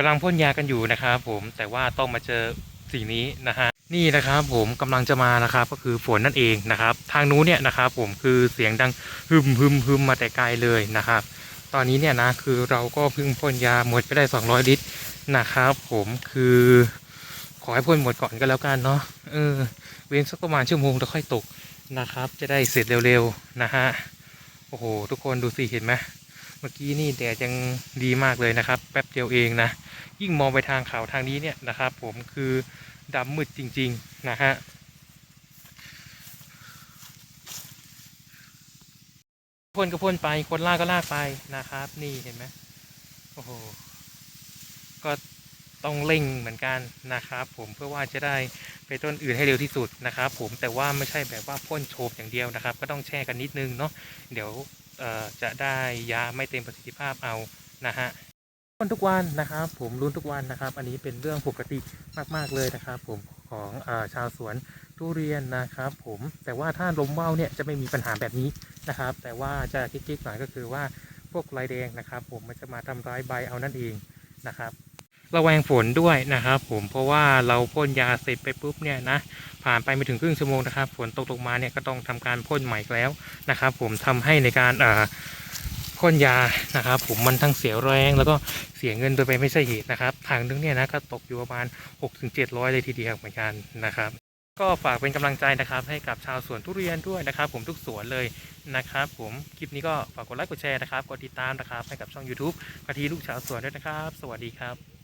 กำลังพ่นยากันอยู่นะครับผมแต่ว่าต้องมาเจอสิ่งนี้นะฮะนี่นะครับผมกำลังจะมานะครับก็คือฝนนั่นเองนะครับ ทางนู้นเนี่ยนะครับผมคือเสียงดังฮึมฮึมฮึมมาแต่ไกลเลยนะครับ ตอนนี้เนี่ยนะคือเราก็เพิ่งพ่นยาหมดไปได้ 200 ลิตรนะครับ ผมคือขอให้พ่นหมดก่อนก็แล้วกันเนาะเออเว้นสักประมาณชั่วโมงแล้วค่อยตกนะครับ จะได้เสร็จเร็วๆนะฮะโอ้โห ทุกคนดูสิเห็นไหม เมื่อกี้นี่แดดยังดีมากเลยนะครับ แป๊บเดียวเองนะ ยิ่งมองไปทางเขาทางนี้เนี่ยนะครับ ผมคือดำมืดจริง ๆ นะฮะพ่นก็พ่นไปคนลากก็ลากไปนะครับ นี่เห็นไหมโอ้โหก็ ต้องเร่งเหมือนกันนะครับ ผมเพื่อว่าจะได้ไปต้นอื่นให้เร็วที่สุดนะครับ ผมแต่ว่าไม่ใช่แบบว่าพ่นโฉบอย่างเดียวนะครับ ก็ต้องแช่กันนิดนึงเนาะเดี๋ยวจะได้ยาไม่เต็มประสิทธิภาพเอานะฮะรุ่นทุกวันนะครับ ผมรุนทุกวันนะครับ อันนี้เป็นเรื่องปกติมาก ๆ เลยนะครับ ผมของอชาวสวนทุเรียนนะครับ ผมแต่ว่าถ้าลมว่าวเนี่ยจะไม่มีปัญหาแบบนี้นะครับ แต่ว่าจะกิ๊กๆหน่อยก็คือว่าพวกลายแดงนะครับ ผมมันจะมาทำร้ายใบเอานั่นเองนะครับ ระแวงฝนด้วยนะครับผมเพราะว่าเราพ่นยาเสร็จไปปุ๊บเนี่ยนะผ่านไปไม่ถึงครึ่งชั่วโมงนะครับฝนตกลงมาเนี่ยก็ต้องทำการพ่นใหม่แล้วนะครับ ผมทำให้ในการเอ่อพ่นยานะครับ ผมมันทั้งเสียแรงแล้วก็เสียเงินโดยไปไม่ใช่เหตุนะครับทางนึงเนี่ยนะก็ตกอยู่ประมาณ 6-700 เลยทีเดียวเหมือนกันนะครับก็ฝากเป็นกำลังใจนะครับ ให้กับชาวสวนทุเรียนด้วยนะครับ ผมทุกสวนเลยนะครับ ผมคลิปนี้ก็ฝากกดไลค์กดแชร์นะครับกดติดตามนะครับให้กับช่อง YouTube กะทีลูกชาวสวนด้วยนะครับ สวัสดีครับ